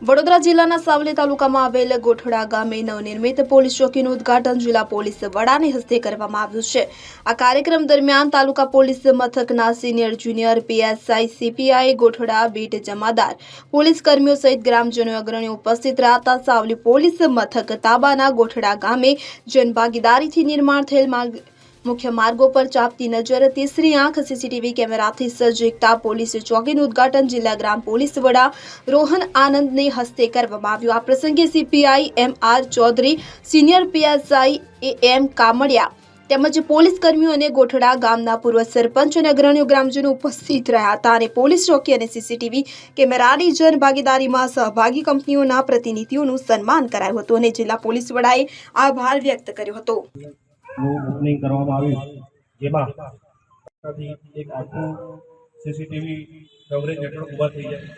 વડોદરા જિલ્લાના સાવલી તાલુકામાં આવેલ ગોઠડા ગામે નવનિર્મિત પોલીસ ચોકીનું ઉદ્ઘાટન જિલ્લા પોલીસ વડાને હસ્તે કરવામાં આવ્યું છે. આ કાર્યક્રમ દરમિયાન તાલુકા પોલીસ મથકના senior junior PSI CPI Gothada beat જમાદાર, પોલીસ કર્મીઓ સહિત ગ્રામજનો અગ્રણીઓ ઉપસ્થિત રહ્યા સાવલી પોલીસ મથક તાબાના ગોઠડા ગામે જનભાગીદારીથી નિર્માણ થયેલ મુખ્ય માર્ગો પર ચાપતી નજર, તીસરી આંખ, સીસીટીવી કેમેરાથી સજ્જ એકતા પોલીસ ચોકીનું ઉદઘાટન જિલ્લા ગ્રામ પોલીસ વડા રોહન આનંદને હસ્તે કરવામાં આવ્યું. આ પ્રસંગે CPI M R Chaudhary, senior PSI A M Kamdiya તેમજ પોલીસ કર્મીઓ અને ગોઠડા ગામના પૂર્વ સરપંચ અને અગ્રણીઓ ગ્રામજનો ઉપસ્થિત રહ્યા હતા અને પોલીસ ચોકી અને સીસીટીવી કેમેરાની જનભાગીદારીમાં સહભાગી કંપનીઓના પ્રતિનિધિઓનું સન્માન કરાયું હતું અને જિલ્લા પોલીસ વડાએ આભાર વ્યક્ત કર્યો હતો. નું ઓપનિંગ કરવામાં આવ્યું જેમાં એક આખું સીસીટીવી કવરેજ નેટવર્ક ઊભા થઈ જાય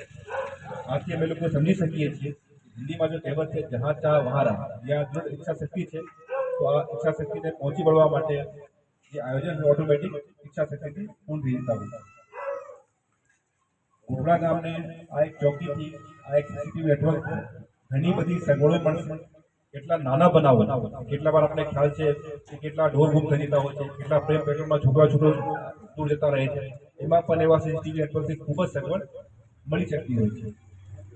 આથી અમે લોકો સમજી શકીએ છીએ હિન્દીમાં જો કહેવત છે જહાં ચા વહાં રાહ જ્યાં દૃઢ ઈચ્છા શક્તિ છે તો આ ઈચ્છા શક્તિને પહોંચી વળવા માટે જે આયોજન છે ઓટોમેટિક ઈચ્છા શક્તિથી પૂર્ણ થઈ જતા હોય ઘોઘડા ગામને આ એક ચોકીથી આ એક સીસીટીવી નેટવર્ક ઘણી બધી સગવડો મળશે કેટલા નાના બનાવો કેટલા વાર આપણે ખ્યાલ છે કે કેટલા ઢોર ગુમ થઈ જતા હોય છે, કેટલા પ્રેમ પેટ્રોલમાં છોકરા છોકરો દૂર જતા રહે છે. એમાં પણ એવા સીસીટીવી નેટવર્કથી ખૂબ જ સગવડ મળી શકતી હોય છે.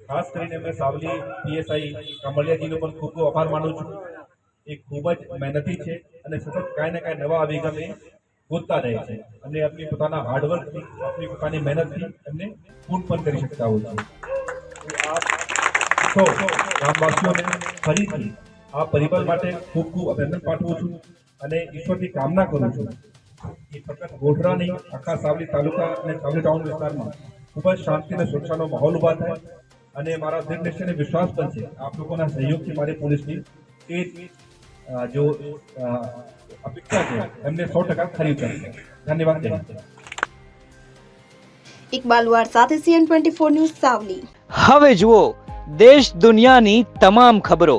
ખાસ કરીને મેં સાવલી, પીએસઆઈ, કમલિયાજીનો પણ ખૂબ ખૂબ આભાર માનું છું. એ ખૂબ જ મહેનતી છે અને સતત કાંઈ ને કાંઈ નવા અભિગમ એ ગોતતા રહે છે અને આપણી પોતાના હાર્ડવર્કથી આપણી પોતાની મહેનતથી એમને પૂર્ણ પણ કરી શકતા હોય છે. તો આ તો ગામવાસીઓને ફરીથી આ પરિબળ માટે ખૂબ ખૂબ અભિનંદન પાઠવું છું અને ઈશ્વરની કામના કરું છું. એ ફક્ત ગોઢરાની આખા સાવલી તાલુકા અને સાવલી ટાઉન વિસ્તારમાં ખૂબ જ શાંતિ અને સુરક્ષાનો માહોલ ઊભા થાય અને મારા દૃઢ નિશ્ચયને વિશ્વાસ પણ છે. આપ લોકોના સહયોગથી મારી પોલીસની એ જો અપેક્ષા છે એમને સો ટકા ખરી ઉતરશે. ધન્યવાદ. ઇકબાલ વાર સાથે CN twenty four news Savli. હવે જુઓ દેશ દુનિયાની તમામ ખબરો.